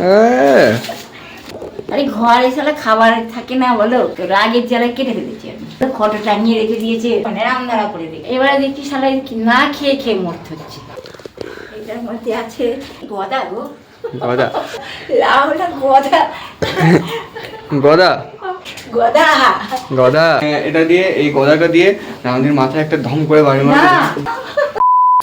হ্যাঁ। আরে ঘরে সালে খাবার থাকে না বলো? রাগের জ্বালায় কেটে ফেলেছি আমি। ফটো টাঙিয়ে রেখে দিয়েছে মানে রামধারা করে রেখে এবারে দেখছি সালা না খেয়ে খেয়ে মরতে হচ্ছে। এটার মধ্যে আছে গদা গো। গদা। লাউ না গদা। গদা। গদা। গদা। হ্যাঁ, এটা দিয়ে এই গদাটা দিয়ে রামদির মাথায় একটা ধম করে বাড়ি মারবে না।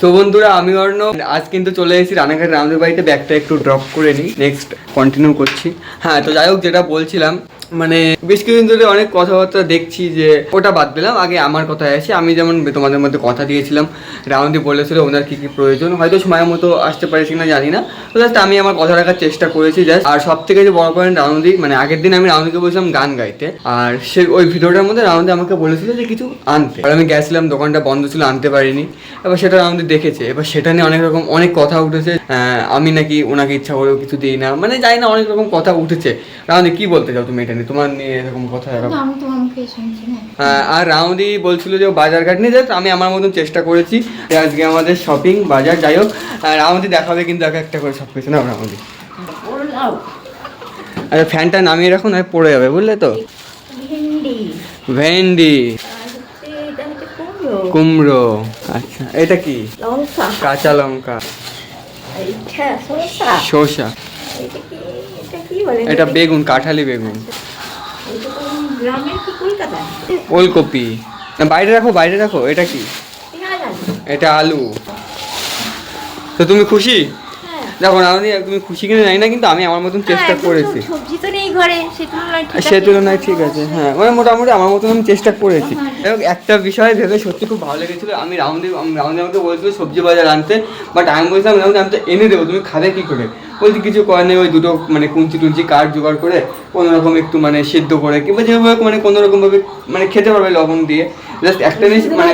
তো বন্ধুরা, আমি অর্ণ আজ কিন্তু চলে এসেছি রানাঘাট রামদেব বাড়িতে। ব্যাগটা একটু ড্রপ করে নিই। নেক্সট কন্টিনিউ করছি। হ্যাঁ তো যাই হোক, যেটা বলছিলাম মানে বেশ কিছুদিন ধরে অনেক কথাবার্তা দেখছি যে ওটা বাদ দিলাম। আগে আমার কথায় আসি। আমি যেমন তোমাদের মধ্যে কথা দিয়েছিলাম রাউন্দি বলেছিল ওনার কি কি প্রয়োজন। হয়তো সময় মতো আসতে পারেছি না জানি না। তো জাস্ট আমি আমার কথা রাখার চেষ্টা করেছি জাস্ট আর সব থেকে যে বড় পয়েন্ট রাউন্দি মানে আগের দিন আমি রাউন্দিকে বলছিলাম গান গাইতে। আর সে ওই ভিডিওটার মধ্যে রাউন্দি আমাকে বলেছিল যে কিছু আনতে। আর আমি গেছিলাম, দোকানটা বন্ধ ছিল, আনতে পারিনি। এবার সেটা রাউন্দি দেখেছে এবার সেটা নিয়ে অনেক রকম অনেক কথা উঠেছে আমি নাকি ওনাকে ইচ্ছা করেও কিছু দিই না মানে জানি না অনেক রকম কথা উঠেছে। রাউন্দি কি বলতে চাও তুমি এটা নিয়ে? তোমার নিয়ে এরকম কথা না আহ, আর রাউন্দি বলছিল যে বাজার ঘাট নিয়ে যাচ্ছে আমি আমার মতন চেষ্টা করেছি আজকে আমাদের শপিং বাজার যাই হোক আর রাউন্দি দেখাবে কিন্তু এক একটা করে সব কিছু না রাউন্দি ওর আচ্ছা ফ্যানটা নামিয়ে রাখুন আর পড়ে যাবে বুঝলে তো? ভেন্ডি। ভেন্ডি আর হচ্ছে এটা হচ্ছে কুমড়ো। আচ্ছা। এটা কি? লঙ্কা। কাঁচা লঙ্কা। শসা এটা কি এটা কি বলে? এটা বেগুন কাঁঠালি বেগুন। এটা তো গ্রামের কি কলকাতা? ওলকপি। না বাইরে রাখো বাইরে রাখো। এটা কি? এটা আলু। তো তুমি খুশি? দেখো রাউন্দি তুমি খুশি কিনে জানি না কিন্তু আমি আমার মতন চেষ্টা হ্যাঁ, করেছি। সবজি তো নেই ঘরে সে তুলনায় ঠিক আছে। হ্যাঁ মানে মোটামুটি আমার মতন আমি চেষ্টা করেছি। এবং একটা বিষয় ভেবে সত্যি খুব ভালো লেগেছিল আমি রাউন্ডে রাউন্ডে আমাকে বলেছিল সবজি বাজার আনতে বাট আমি বলছিলাম রাউন্ডে আমি তো এনে দেবো তুমি খাবে কি করে? বলছি কিছু করার নেই ওই দুটো মানে কুঞ্চি টুঞ্চি কাঠ জোগাড় করে কোনো রকম একটু মানে সিদ্ধ করে কিংবা যেভাবে মানে কোনো রকম ভাবে মানে খেতে পারবে লবণ দিয়ে। জাস্ট একটা জিনিস মানে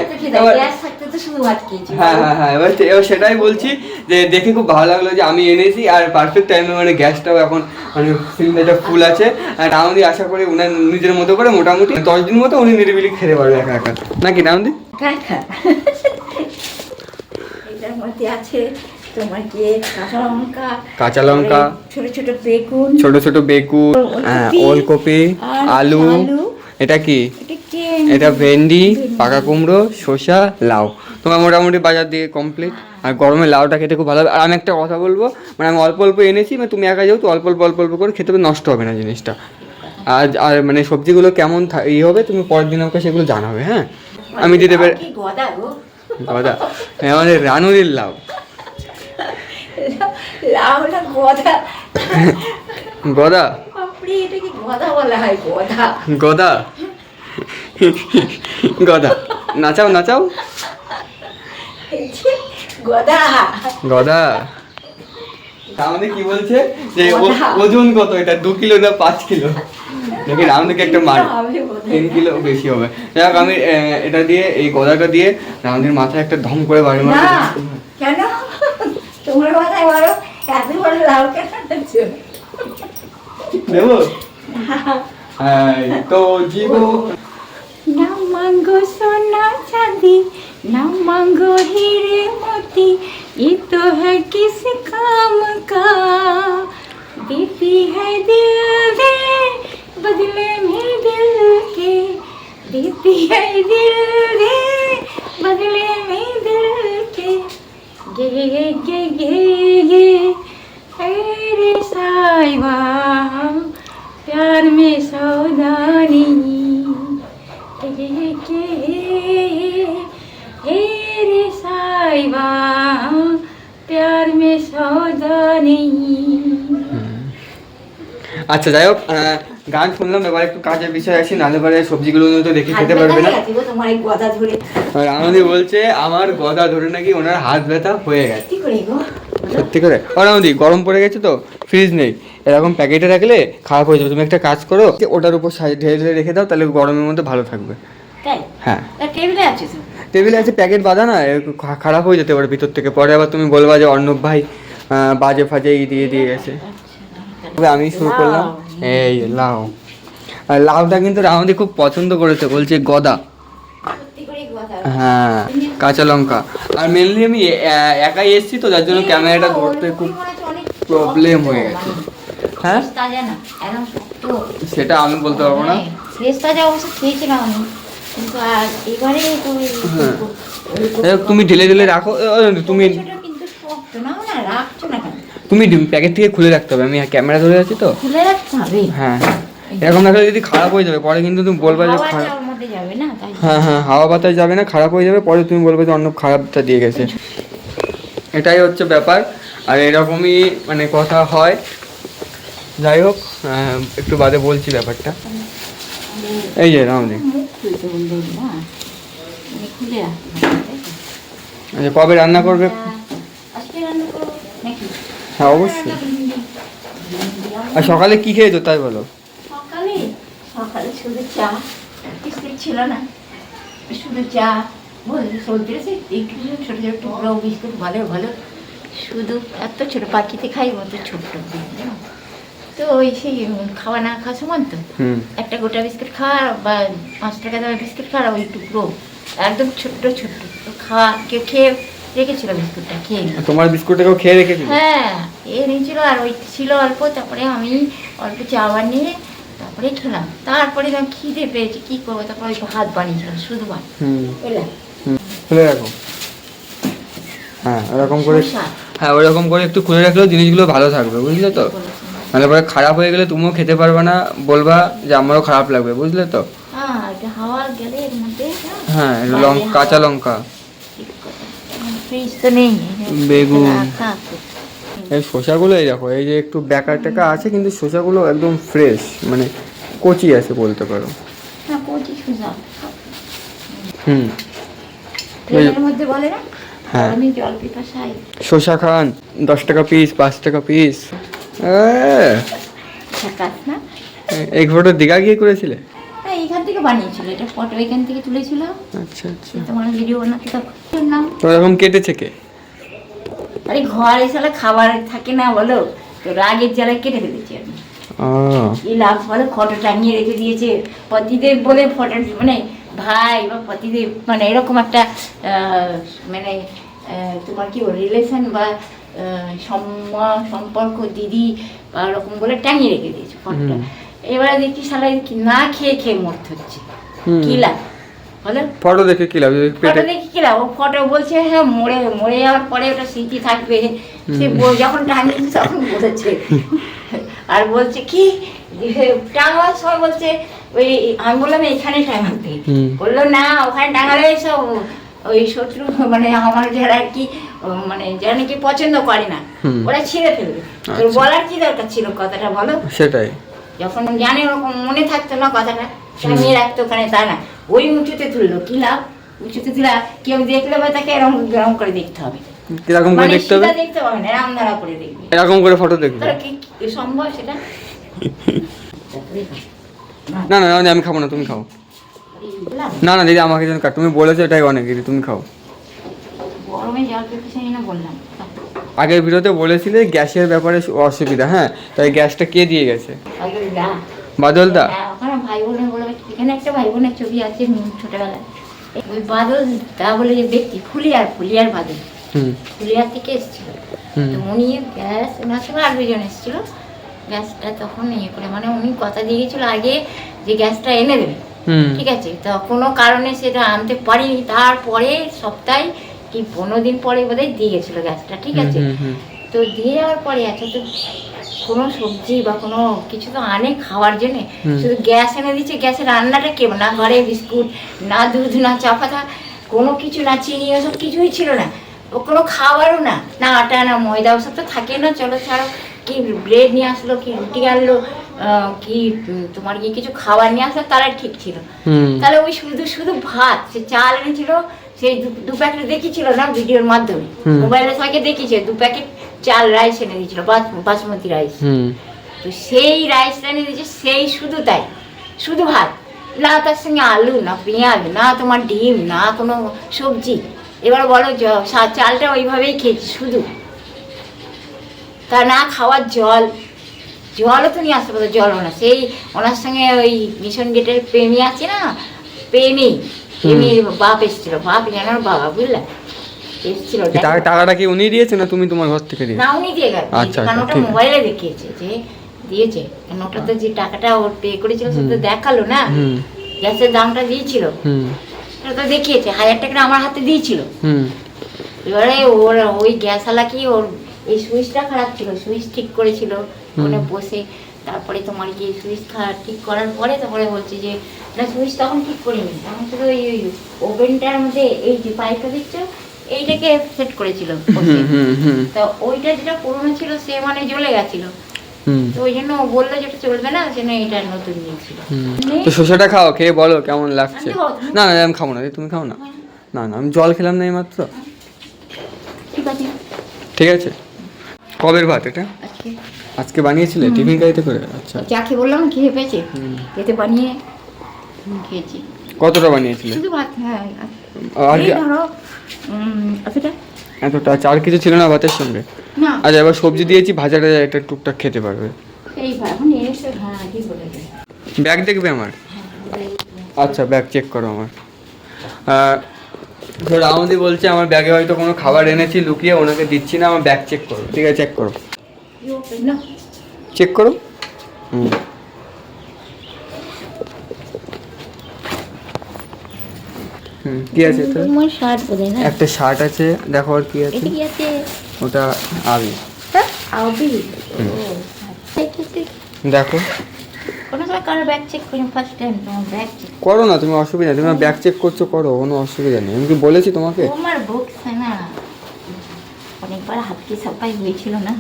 তো হয়, শুধু খেয়েছি হ্যাঁ হ্যাঁ হ্যাঁ এবার এবার সেটাই বলছি যে দেখে খুব ভালো লাগল যে আমি এনেছি আর পারফেক্ট টাইমে মানে গ্যাসটাও এখন মানে সিলিন্ডারটা ফুল আছে। আর রাউন্দি আশা করি উনার নিজের মতো করে মোটামুটি দশ দিন মতো উনি নিরিবিলি খেতে পারবে একা একা। নাকি রাউন্দি এটার মধ্যে আছে কাঁচা লঙ্কা কাঁচা লঙ্কা ছোট ছোট বেগুন ছোট ছোট বেগুন হ্যাঁ, ওলকপি আলু আলু। এটা কি? এটা ভেন্ডি পাকা কুমড়ো শসা লাউ। তোমার মোটামুটি বাজার দিয়ে কমপ্লিট আর গরমে লাউটা খেতে খুব ভালো হবে আর আমি একটা কথা বলব মানে আমি অল্প অল্প এনেছি মানে তুমি একা যেহেতু অল্প অল্প অল্প অল্প করে খেতে নষ্ট হবে না জিনিসটা। আর আর মানে সবজিগুলো কেমন ই হবে তুমি পরের দিন আমাকে সেগুলো জানাবে হ্যাঁ? আমি দিতে পারি গদা গো? আমাদের রানুরির লাউ। গদা? বাপরে এটা কি গদা বলা হয়? গদা। গদা? গদা। নাচাও নাচাও। গদা। গদা। আমাদের কি বলছে? যে ও- ওজন কত? এটা দু কিলো না পাঁচ কিলো? নাকি রাউন্ডকে একটা মার তিন কিলো বেশি হবে। যাই হোক আমি এটা দিয়ে এই গদাটা দিয়ে রাউন্ডের মাথায় একটা ধম করে বাড়ি মারতে কেন? তোমার মাথায় বলো এত বড় লাউ কেন Đúng rồi Hai tô chi bô Nào mango सोना चांदी ना मांगो हीरे मोती ये तो है किस काम का देती है दिल दे बदले में दिल के देती है दिल दे बदले में दिल के गे गे गे আচ্ছা যাই হোক গান শুনলাম এবার একটু কাজের বিষয় আসি নাহলে পরে সবজিগুলো তো দেখে খেতে পারবে না। এই আর আমাদের বলছে আমার গদা ধরে নাকি ওনার হাত ব্যথা হয়ে গেছে। সত্যি করে অনামদি গরম পড়ে গেছে তো ফ্রিজ নেই। এরকম প্যাকেটে রাখলে খারাপ হয়ে যাবে। তুমি একটা কাজ করো ওটার উপর ঢেলে ঢেলে রেখে দাও তাহলে গরমের মধ্যে ভালো থাকবে। হ্যাঁ। টেবিলে আছে টেবিলে আছে প্যাকেট বাঁধা না খারাপ হয়ে যেতে পারে ভিতর থেকে। পরে আবার তুমি বলবা যে অর্ণব ভাই বাজে ফাজে ই দিয়ে দিয়ে গেছে। আমি শুরু করলাম। এই লাউ। আর লাউটা কিন্তু রাউন্দি খুব পছন্দ করেছে বলছে গদা। সত্যি করে গদা হ্যাঁ কাঁচা লঙ্কা। আর মেনলি আমি একাই এসেছি তো যার জন্য ক্যামেরাটা ধরতে খুব প্রবলেম হয়ে গেছে। হ্যাঁ? সেটা আমি বলতে পারব না। হ্যাঁ। হোক, তুমি ঢেলে ঢেলে রাখো। ও, তুমি তুমি প্যাকেট থেকে খুলে রাখতে হবে। আমি ক্যামেরা ধরে আছি তো। খুলে রাখতে হবে? হ্যাঁ। এরকম রাখলে যদি খারাপ হয়ে যাবে পরে কিন্তু তুমি বলবে যে খারাপ হ্যাঁ হ্যাঁ হাওয়া বাতাস যাবে না খারাপ হয়ে যাবে পরে তুমি বলবে যে অন্য খারাপটা দিয়ে গেছে। এটাই হচ্ছে ব্যাপার। আর এরকমই মানে কথা হয়। যাই হোক একটু বাদে বলছি ব্যাপারটা। এই যে রামদি মানে? আচ্ছা কবে রান্না করবে আজকে রান্না করব নাকি হ্যাঁ অবশ্যই। আর সকালে কি খেয়েছো তাই বলো? সকালে? সকালে শুধু চা। বিস্কুট ছিল না। শুধু চা একটু ছোটো ছোটো টুকরো বিস্কুট ভালো ভালো শুধু এত ছোটো পাখিতে খাই অত ছোট্ট তো ওই সেই খাওয়া না খাওয়া সমান তো। একটা গোটা বিস্কুট খাওয়া বা পাঁচ টাকা দামের বিস্কুট খাওয়া ওই টুকরো। একদম ছোট্ট ছোট্ট। তো খাওয়া কেউ খেয়ে রেখেছিল বিস্কুটটা খেয়ে তোমার বিস্কুটটাকেও খেয়ে রেখেছি হ্যাঁ এ নিয়েছিল আর ওই ছিল অল্প তারপরে আমি অল্প চাওয়ার নিয়ে তারপরে খেলাম। তারপরে যখন খিদে পেয়েছি কি করব? তারপরে ওই ভাত বানিয়েছিলাম শুধু ভাত। হুম। খুলে রাখো। হ্যাঁ ওরকম করে হ্যাঁ ওরকম করে একটু খুলে রাখলেও জিনিসগুলো ভালো থাকবে বুঝলে তো। নাহলে পরে খারাপ হয়ে গেলে তুমিও খেতে পারবে না বলবা যে আমারও খারাপ লাগবে বুঝলে তো? হ্যাঁ এটা হাওয়া গেলে এর মধ্যে হ্যাঁ। লঙ্কা কাঁচা লঙ্কা। ফ্রিজ তো নেই। বেগুন। এই শসাগুলো এই দেখো এই যে একটু ব্যাকা টেকা আছে কিন্তু শসাগুলো একদম ফ্রেশ মানে কচি আছে বলতে পারো। হুম। হ্যাঁ। শসা খান দশ টাকা পিস পাঁচ টাকা পিস এই ফটো দীঘা গিয়ে করেছিলে? হ্যাঁ বানিয়েছিল এটা ফটো এখান থেকে তুলেছিল আচ্ছা আচ্ছা। তোমার ভিডিও বানাতে তো নাম? তো এরকম কেটেছে কে? আরে ঘর এসে খাবার থাকে না বলো? তো রাগের জ্বালায় কেটে ফেলেছি আমি। এই লাভ বলে? ফটো টাঙিয়ে রেখে দিয়েছে। পতিদেব বলে ফটো মানে ভাই বা পতিদেব মানে এরকম একটা আহ, মানে তোমার কি রিলেশন বা সম্পর্ক দিদি বা ওরকম বলে টাঙিয়ে রেখে দিয়েছে ফটোটা। এবারে দেখছি সালা কি না খেয়ে খেয়ে মরতে হচ্ছে। হুম। কি লাভ? বলো। ফটো দেখে কি লাভ? ফটো দেখে কি লাভ? ও ফটো বলছে হ্যাঁ মরে মরে যাওয়ার পরে ওটা স্মৃতি থাকবে। সে যখন টাঙিয়েছে তখন বলেছে আর বলছে কি? যে টাঙাবার সময় বলছে ওই আমি বললাম এখানে টাঙাতে। বলল না ওখানে টাঙালে সব ওই শত্রু মানে আমার যারা আর কি মানে যারা নাকি পছন্দ করে না ওরা ছিঁড়ে ফেলবে। আচ্ছা। বলার কি দরকার ছিল কথাটা বলো? সেটাই। যখন জানে ওরকম মনে থাকতো না কথাটা টাঙিয়ে রাখতো ওখানে তা না। ওই উঁচুতে তুললো কি লাভ? উঁচুতে তুলা কেউ দেখলে বা তাকে এরকম এরকম করে দেখতে হবে? কীরকম করে মানে দেখতে হবে? দেখতে পাবে না এরকম করে দেখবে। এরকম করে ফটো দেখবে? কি সম্ভব সেটা? না না না, আমি খাব না তুমি খাও। না না দিদি আমাকে যেন তুমি বলেছ এটাই অনেক দিদি তুমি খাও। গরমে জল পেতে না বললাম। আগের ভিডিওতে বলেছিলে গ্যাসের ব্যাপারে অসুবিধা হ্যাঁ? তাই গ্যাসটা কে দিয়ে গেছে? আগে যা। বাদল দা হ্যাঁ, ওখানে ভাই বোনের বলে এখানে একটা ভাই বোনের ছবি আছে ছোটবেলায়। ওই বাদল তা বলে যে ব্যক্তি ফুলিয়ার ফুলিয়ার বাদল। ফুলিয়ার থেকে এসেছিল। তো উনি গ্যাস ওনার সঙ্গে আর দুজন এসেছিল। গ্যাসটা তখন ইয়ে করে মানে উনি কথা দিয়ে গেছিল আগে যে গ্যাসটা এনে দেবে। হুম। ঠিক আছে? তো কোনো কারণে সেটা আনতে পারিনি। তারপরে সপ্তাহে কি পনেরো দিন পরে বোধহয় দিয়ে গেছিল গ্যাসটা ঠিক আছে? তো দিয়ে যাওয়ার পরে আচ্ছা তো কোনো সবজি বা কোনো কিছু তো আনে খাওয়ার জন্য। শুধু গ্যাস এনে দিচ্ছে গ্যাসের রান্নাটা কেউ না ঘরে বিস্কুট না দুধ না চা পাতা কোনো কিছু না চিনি ওসব কিছুই ছিল না। ও কোনো খাবারও না না আটা না ময়দা ওসব তো থাকে না। চলো ছাড়ো কি ব্রেড নিয়ে আসলো কি রুটি আনলো আহ, কি তোমার কি কিছু খাবার নিয়ে আসলো তারা ঠিক ছিল। তাহলে ওই শুধু শুধু ভাত সে চাল এনেছিল সেই দু- প্যাকেট দেখিয়েছিল না ভিডিওর মাধ্যমে? মোবাইলে সবাইকে দেখিয়েছে দু প্যাকেট চাল রাইস এনে দিয়েছিল বাস- বাসমতি রাইস। তো সেই রাইসটা এনে দিয়েছে সেই শুধু তাই শুধু ভাত। না তার সঙ্গে আলু না পেঁয়াজ না তোমার ডিম না কোনো সবজি। এবার বলো চালটা ওইভাবেই খেয়েছি শুধু। তা না খাওয়ার জল জলও তো নিয়ে আসতে পারতো জলও না। সেই ওনার সঙ্গে ওই মিশন গেটের প্রেমী আছে না প্রেমী। প্রেমীর বাপ এসেছিল বাপ জানার বাবা বুঝলে? এসেছিল টাকাটা কি উনি দিয়েছে না তুমি তোমার ঘর থেকে দিয়ে না উনি দিয়ে গেল আচ্ছা, আচ্ছা, ওটা মোবাইলে দেখিয়েছে যে দিয়েছে। কেন ওটাতে যে টাকাটা ওর পে করেছিল সেটা দেখাল না। গ্যাসের দামটা দিয়েছিল। সেটা তো দেখিয়েছে হাজার টাকা আমার হাতে দিয়েছিল। হুম। এবারে ওর ওই গ্যাসওয়ালা কি ওর এই সুইচটা খারাপ ছিল সুইচ ঠিক করেছিল। ওখানে বসে তারপরে তোমার কি সুইচ ঠিক করার পরে তারপরে বলছে যে না সুইচ তখন ঠিক করিনি। তখন শুধু ওই ওই ওভেনটার মধ্যে এই যে পাইপটা দিচ্ছ এইটাকে সেট করেছিল তো ওইটা যেটা পুরনো ছিল সে মানে জ্বলে গেছিল। হুম। তো ওই জন্য ও বলল যেটা চলবে না সেজন্য এটা নতুন নিয়েছিল। তো শসাটা খাও খেয়ে বলো কেমন লাগছে। না না আমি খাব না তুমি খাও না। না না আমি জল খেলাম না এইমাত্র। ঠিক আছে। ঠিক আছে। কবের ভাত এটা? আজকে বানিয়েছিলে? টিফিন গাড়িতে করে? আচ্ছা। চা খেয়ে বললাম খেয়ে পেয়েছে। খেতে বানিয়ে খেয়েছি। কতটা বানিয়েছিলে? শুধু ভাত হ্যাঁ আর ধরো এতটা? এতটা? চার কিছু ছিল না ভাতের সঙ্গে? না। আচ্ছা এবার সবজি দিয়েছি ভাজাটা একটা টুকটাক খেতে পারবে। এই এখন এসে হ্যাঁ বলেছে ব্যাগ দেখবে আমার? আচ্ছা ব্যাগ চেক করো আমার। তো রাউন্দি বলছে আমার ব্যাগে হয়তো কোনো খাবার এনেছি লুকিয়ে ওনাকে দিচ্ছি না আমার ব্যাগ চেক করো ঠিক আছে চেক করো। চেক করো। হুম। হুম কি আছে এটা? তোমার শার্ট বোধহয় না? একটা শার্ট আছে দেখো আর কি আছে। এটা কি আছে? ওটা আবি। হ্যাঁ? আবি? ঠিক দেখো। কোনো সময় কারও ব্যাগ চেক করি ফার্স্ট টাইম তোমার ব্যাগ চেক করো। না তুমি অসুবিধা নেই। তুমি ব্যাগ চেক করছ করো কোনো অসুবিধা নেই। আমি কি বলেছি তোমাকে? তোমার বুক না। অনেকবার হাত কি সাফাই হয়েছিল না?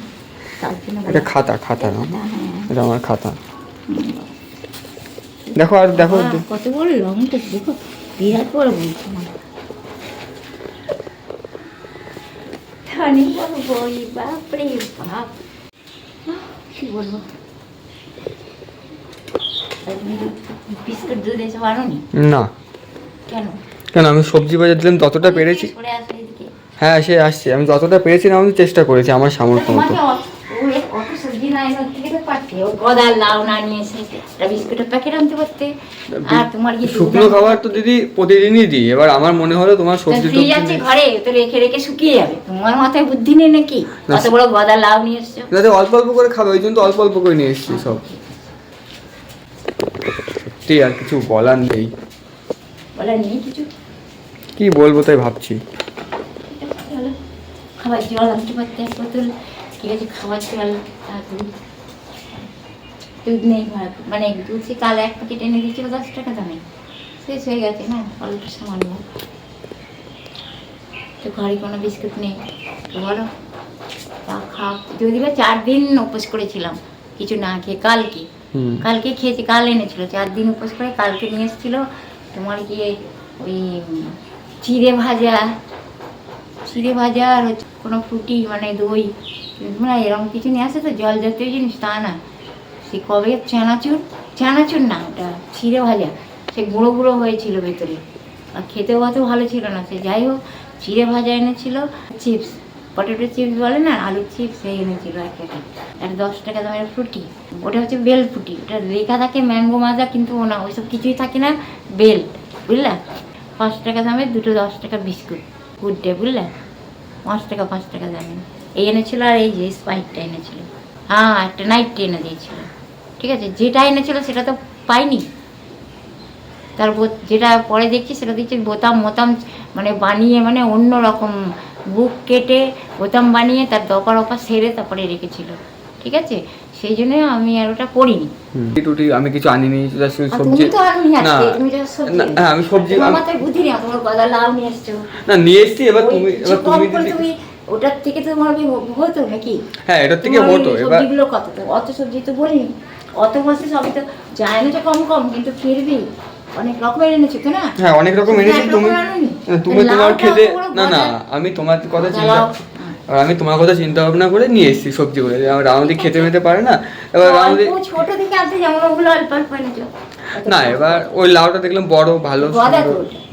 এটা খাতা খাতা হ্যাঁ। এটা আমার খাতা। দেখো আর দেখো কত বড় লংটা দেখো বিরাট বড় বলছো না অনেক বড় বই বাপরে বাপ। কি বলব? বিস্কুট দুধ এসব না। কেন? কেন আমি সবজি বাজার দিলাম যতটা পেরেছি। হ্যাঁ সে আসছে। আমি যতটা পেরেছি না আমি চেষ্টা করেছি আমার সামর্থ্য মতো। থেকে তো পারতে? ও লাউ না নিয়ে এসে একটা বিস্কুটের প্যাকেট আনতে পারতে। আর তোমার কি শুকনো খাবার তো দিদি প্রতিদিনই দিই। এবার আমার মনে হলো তোমার সবজি আছে ঘরে তো রেখে রেখে শুকিয়ে যাবে। তোমার মাথায় বুদ্ধি নেই নাকি? অত বড় গদা লাউ নিয়ে এসছো? অল্প অল্প করে খাবে ওই জন্য তো অল্প অল্প করে নিয়ে এসেছি সব। সত্যি আর কিছু বলার নেই। বলে নেই কিছু? কি বলব তাই ভাবছি। খাবার জল আনতে পারতে এক বোতল। ঠিক আছে খাবার জল। দুধ নেই ঘরে মানে দুধ কাল এক প্যাকেট এনে দিয়েছিল দশ টাকা দামে? শেষ হয়ে গেছে না অল্প সামান্য। তো ঘরে কোনো বিস্কুট নেই। তো বলো তা খাও। যদি বা চার দিন উপোস করেছিলাম কিছু না খেয়ে কালকে। কালকে খেয়েছি কাল এনেছিল। চার দিন উপোস করে কালকে নিয়ে এসেছিল তোমার কি ওই চিড়ে ভাজা চিড়ে ভাজা আর কোনো ফ্রুটি মানে দই। মানে এরকম কিছু নিয়ে আসে তো, জল জাতীয় জিনিস, তা না। সে কবে চানাচুর? চানাচুর না, ওটা ছিঁড়ে ভাজা। সে গুঁড়ো গুঁড়ো হয়েছিল ভেতরে। আর খেতেও অত ভালো ছিল না। সে যাই হোক চিড়ে ভাজা এনেছিল। চিপস, পটেটো চিপস বলে না, আলুর চিপস, সেই এনেছিল এক প্যাকেট। আর দশ টাকা দামের ফ্রুটি ওটা হচ্ছে বেল ফ্রুটি ওটা লেখা থাকে ম্যাঙ্গো মাজা, কিন্তু ও না, ওইসব কিছুই থাকে না। বেল, বুঝলা? পাঁচ টাকা দামের, দুটো দশ টাকা বিস্কুট। গুড ডে, বুঝলা? পাঁচ টাকা পাঁচ টাকা দামের। এই এনেছিল আর এই যে স্পাইটটা এনেছিল। হ্যাঁ একটা নাইটটি এনে দিয়েছিল। ঠিক আছে যেটা এনেছিল সেটা তো পাইনি। তার যেটা পরে দেখছি সেটা দেখছি বোতাম মোতাম মানে বানিয়ে মানে অন্য রকম বুক কেটে বোতাম বানিয়ে তার দপা রপা সেরে তারপরে রেখেছিল। ঠিক আছে? সেই জন্য আমি আর ওটা পড়িনি। টুটি আমি কিছু আনিনি সবজি। তুমি তো আনুনি না হ্যাঁ, আমি সবজি তোমার আমি- মাথায় বুদ্ধি নেই তোমার গদা লাউ নিয়ে এসছো। না নিয়ে এসছি এবার তুমি এবার তুমি ওটার থেকে তো হতো নাকি? হ্যাঁ এটার থেকে হতো। এবার সবজিগুলো কত? তো অত সবজি তো বলিনি। অত বলছে সবই তো না কম কম কিন্তু ফিরবি। অনেক রকমের এনেছো তো না? হ্যাঁ অনেক রকম এনেছি। তুমি তুমি তোমার খেতে না না আমি তোমার কথা চিন্তা আর আমি তোমার কথা চিন্তা ভাবনা করে নিয়ে এসেছি সবজিগুলো আমার রাউন্দি খেতে মেতে পারে না। এবার অল্প ছোট থেকে আনতে যেমন ওগুলো অল্প অল্প এনেছো। না এবার ওই লাউটা দেখলাম বড় ভালো।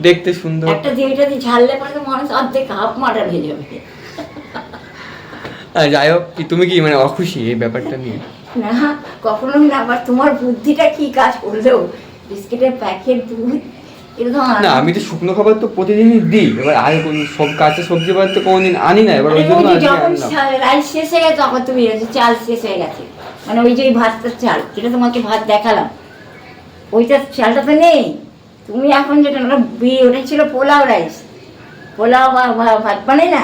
দেখতে সুন্দর। একটা দিয়ে ঝাললে পরে তো মানুষ অর্ধেক হাফ হয়ে যাবে যাই হোক তুমি কি মানে অখুশি এই ব্যাপারটা নিয়ে? না কখনো না আবার তোমার বুদ্ধিটা কি কাজ করল? বিস্কিটের প্যাকেট দুধ না আমি তো শুকনো খাবার তো প্রতিদিনই দিই। এবার আর কোন সব কাঁচা সবজি বাজার তো কোনোদিন আনি না এবার ওই জন্য আনলাম রাইস শেষ হয়ে গেছে তখন তুমি চাল শেষ হয়ে গেছে। মানে ওই যে ওই ভাতটার চাল যেটা তোমাকে ভাত দেখালাম। ওইটা চালটা তো নেই। তুমি এখন যেটা ওটা ওটা ছিল পোলাও রাইস। পোলাও বা ভাত বানাই না?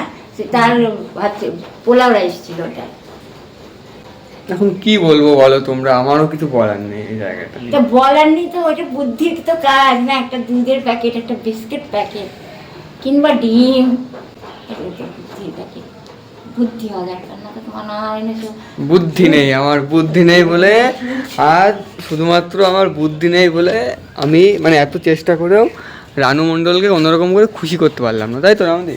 তার ভাত পোলাও রাইস ছিল ওটা। এখন কি বলব বলো তোমরা? আমারও কিছু বলার নেই এই জায়গাটা। এটা বলার নেই তো ওটা বুদ্ধির তো কাজ না একটা দুধের প্যাকেট একটা বিস্কিট প্যাকেট কিংবা ডিম। বুদ্ধির প্যাকেট বুদ্ধি হওয়া দরকার না তো। বুদ্ধি নেই আমার বুদ্ধি নেই বলে আর শুধুমাত্র আমার বুদ্ধি নেই বলে আমি মানে এত চেষ্টা করেও রানু মণ্ডলকে অন্যরকম করে খুশি করতে পারলাম না তাই তো রামদি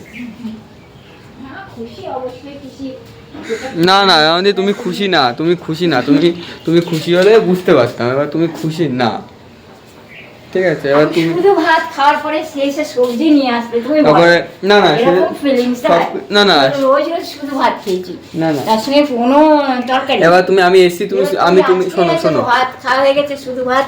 না খুশি অবশ্যই খুশি না না রামদি তুমি খুশি না তুমি খুশি না তুমি তুমি খুশি হলে বুঝতে পারতাম এবার তুমি খুশি না। ঠিক আছে এবার তুমি শুধু ভাত খাওয়ার পরে শেষে সবজি নিয়ে আসবে তুমি তারপরে না না না না রোজ রোজ শুধু ভাত খেয়েছি। না না। তার সঙ্গে কোনো তরকারি এবার তুমি আমি এসছি তুমি আমি তুমি শোনো শোনো। ভাত খাওয়া হয়ে গেছে শুধু ভাত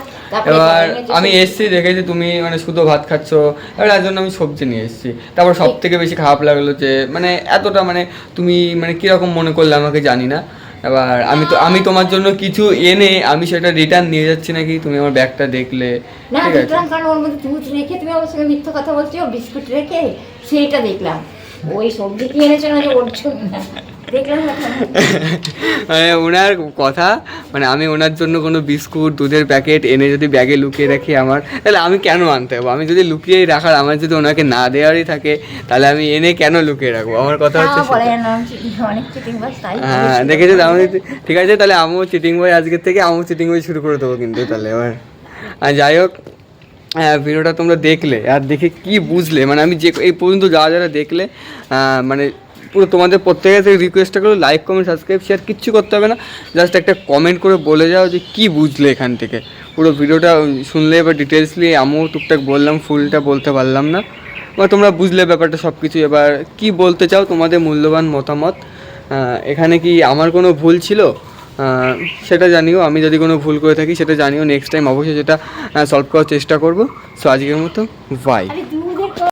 এবার আমি। এসছি দেখেছি তুমি মানে শুধু ভাত খাচ্ছ এবার তার জন্য আমি সবজি নিয়ে এসেছি। তারপর সব থেকে বেশি খারাপ লাগল যে মানে এতটা মানে তুমি মানে কীরকম মনে করলে আমাকে জানি না। এবার আমি তো আমি তোমার জন্য কিছু এনে আমি সেটা রিটার্ন নিয়ে যাচ্ছি নাকি? তুমি আমার ব্যাগটা দেখলে। না ঠিক আছে। কারণ ওর মধ্যে দুধ রেখে তুমি আমার সঙ্গে মিথ্যা কথা বলছো বিস্কুট রেখে সেইটা দেখলাম। ওই সবজি কি এনেছো না ওর জন্য দেখলাম মানে ওনার কথা মানে আমি ওনার জন্য কোনো বিস্কুট দুধের প্যাকেট এনে যদি ব্যাগে লুকিয়ে রাখি আমার তাহলে আমি কেন আনতে যাব? আমি যদি লুকিয়েই রাখার আমার যদি ওনাকে না দেওয়ারই থাকে তাহলে আমি এনে কেন লুকিয়ে রাখব? আমার কথা হচ্ছে হ্যাঁ দেখেছ আমি ঠিক আছে তাহলে আমিও চিটিং বই আজকের থেকে আমিও চিটিং বই শুরু করে দেবো কিন্তু তাহলে। এবার আর যাই হোক ভিডিওটা তোমরা দেখলে আর দেখে কি বুঝলে? মানে আমি যে, এই পর্যন্ত যারা যারা দেখলে মানে পুরো তোমাদের প্রত্যেকের থেকে রিকোয়েস্টটা করো লাইক কমেন্ট সাবস্ক্রাইব শেয়ার কিচ্ছু করতে হবে না। জাস্ট একটা কমেন্ট করে বলে যাও যে কি বুঝলে এখান থেকে। পুরো ভিডিওটা শুনলে এবার ডিটেলসলি আমিও টুকটাক বললাম, ফুলটা বলতে পারলাম না। বা তোমরা বুঝলে ব্যাপারটা সব কিছু এবার কি বলতে চাও তোমাদের মূল্যবান মতামত? এখানে কি আমার কোনো ভুল ছিল? সেটা জানিও, আমি যদি কোনো ভুল করে থাকি সেটা জানিও নেক্সট টাইম অবশ্যই সেটা সলভ করার চেষ্টা করব। সো আজকের মতো বাই